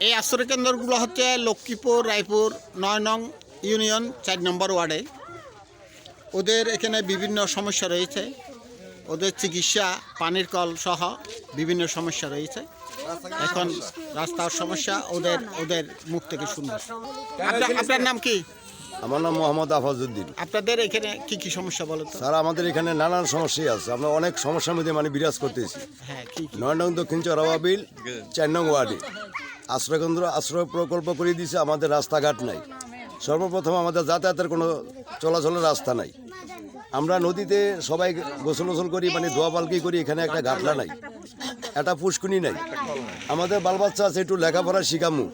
এই আশ্রয় কেন্দ্রগুলো হচ্ছে লক্ষ্মীপুর রায়পুর নয় নং ইউনিয়ন চার নম্বর ওয়ার্ডে। ওদের এখানে বিভিন্ন সমস্যা রয়েছে। ওদের চিকিৎসা পানির কল সহ বিভিন্ন সমস্যা রয়েছে। এখন রাস্তার সমস্যা ওদের ওদের মুখ থেকে শুনব। আপনার- নাম কি? আমার নাম মোহাম্মদ আফাজউদ্দিন। আপনাদের এখানে কি কি সমস্যা বলো স্যার আমাদের এখানে নানান সমস্যাই আছে। আমরা অনেক সমস্যার মধ্যে মানে বিরাজ করতেছি। হ্যাঁ নয় নং দক্ষিণ চরাবাবিল চার নং ওয়ার্ডে। আশ্রয়কেন্দ্র আশ্রয় প্রকল্প করে দিয়েছে আমাদের রাস্তাঘাট নাই। সর্বপ্রথম আমাদের যাতায়াতের কোনো চলাচলের রাস্তা নাই। আমরা নদীতে সবাই গোসল গোসল করি মানে দোয়া পালকি করি এখানে একটা ঘাটলা নাই। একটা পুষ্কুনি নাই। আমাদের বাল বাচ্চা আছে একটু লেখাপড়া শিখামু।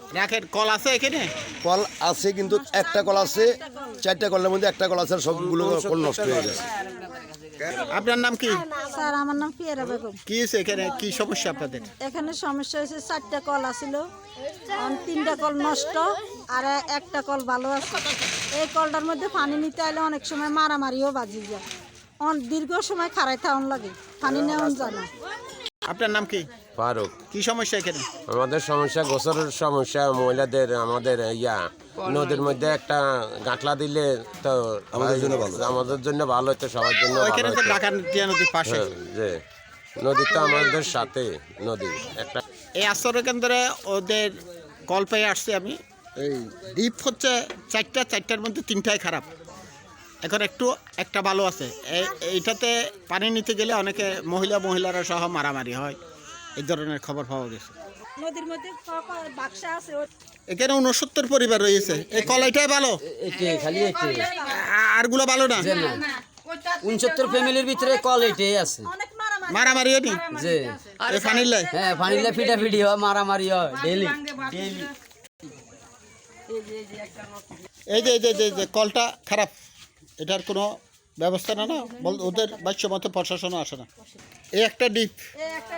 কল আছে এখানে? কল আছে কিন্তু একটা কল আছে চারটা কলের মধ্যে একটা কল আছে সবগুলো কল নষ্ট হয়ে গেছে। আপনার নাম কি? স্যার আমার নাম পিয়ারা বেগম। কি হয়েছে এখানে? কি সমস্যা আপনাদের? এখানে সমস্যা হয়েছে চারটা কল আছিল। তিনটা কল নষ্ট আর একটা কল ভালো আছে। এই কলটার মধ্যে পানি নিতে আইলে অনেক সময় মারামারিও বাজি যায়। অন দীর্ঘ সময় খারাই থাউন লাগে পানি নেওয়ান যায় না। আপনার নাম কি? ফারুক। কি সমস্যা এখানে? আমাদের সমস্যা গোসলের সমস্যা মহিলাদের আমাদের ইয়া নদীর মধ্যে একটা গাঁটলা দিলে তো আমাদের জন্য ভালো। আমাদের জন্য ভালো হতো সবার জন্য ওইখানে তো ঢাকা টিয়া নদীর পাশে। হ্যাঁ, যে নদী তো আমাদের সাথে নদী। একটা এই আশ্রয় কেন্দ্রে ওদের কল পেয়ে আসছি আমি। এই ডিপ হচ্ছে চারটা চারটার মধ্যে তিনটাই খারাপ। এখন একটু একটা ভালো আছে। এইটাতে পানি নিতে গেলে অনেকে মহিলা মহিলারা সহ মারামারি হয়। এই ধরনের খবর পাওয়া গেছে। নদীর মধ্যে বাক্সা আছে এখানে উনসত্তর পরিবার রয়েছে। এই কল এটাই ভালো? এটে খালি আরগুলো ভালো না? উনসত্তর ফ্যামিলির ভিতরে কল এটাই আছে। মারামারি। মারামারি হয়নি যে। এই পানির লাই? হ্যাঁ ফানিলে ফিটাফিটি হয় মারামারি হয় ডেলি ডেলি এই যে এই যে- যে যে কলটা খারাপ। এটার কোনো ব্যবস্থা না না? বল ওদের বাচ্য মতো প্রশাসনও আসে না। এই একটা ডিপ। এটা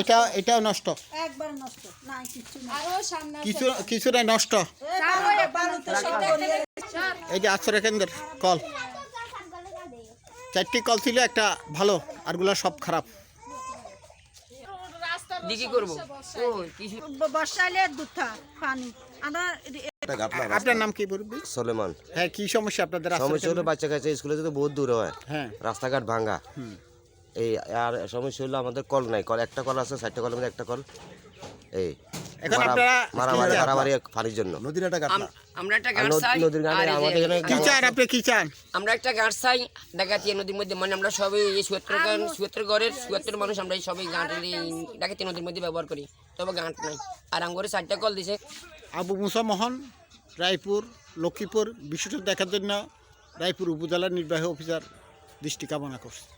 এটা এটাও নষ্ট। একবার নষ্ট। নাই কিছু না কিছু কিছুটা নষ্ট। এই যে আশ্রয় কেন্দ্রের কল। চারটি কল ছিল একটা ভালো আরগুলো সব খারাপ। দিকি করব। ও কিছু বর্ষা এলে দুধ পানি। আমরা একটা ঘাটলা আপনার নাম কি বলবি সলেমান। হ্যাঁ কি সমস্যা আপনাদের সমস্যা হলো বাচ্চা কাছে স্কুলে যেতে বহুত দূর হয় হ্যাঁ। রাস্তাঘাট ভাঙা। এই আর সমস্যা হলো আমাদের কল নাই কল একটা কল আছে চারটা কলের মধ্যে একটা কল। এই এখন আপনারা মারামারি মারামারি পানির জন্য। নদীর একটা ঘাটলা আমরা একটা গাছ চাই নদীর ঘাটে আর এই যে- আমাদের এখানে কি চান আপনি কি চান? আমরা একটা গাছ চাই ডাকাতিয়া নদীর মধ্যে মানে আমরা সবাই এই সুয়াত্তর গান সুয়াত্তর ঘরের সুয়াত্তর মানুষ আমরা এই সবাই গাঁটের এই ডাকাতিয়া নদীর মধ্যে ব্যবহার করি তবে গাঁট নাই। আর আঙ্গুরে চারটা কল দিছে। আবু মুসা মোহন, রায়পুর, লক্ষ্মীপুর বিষয়টা দেখার জন্য রায়পুর উপজেলা নির্বাহী অফিসার দৃষ্টি কামনা করছে।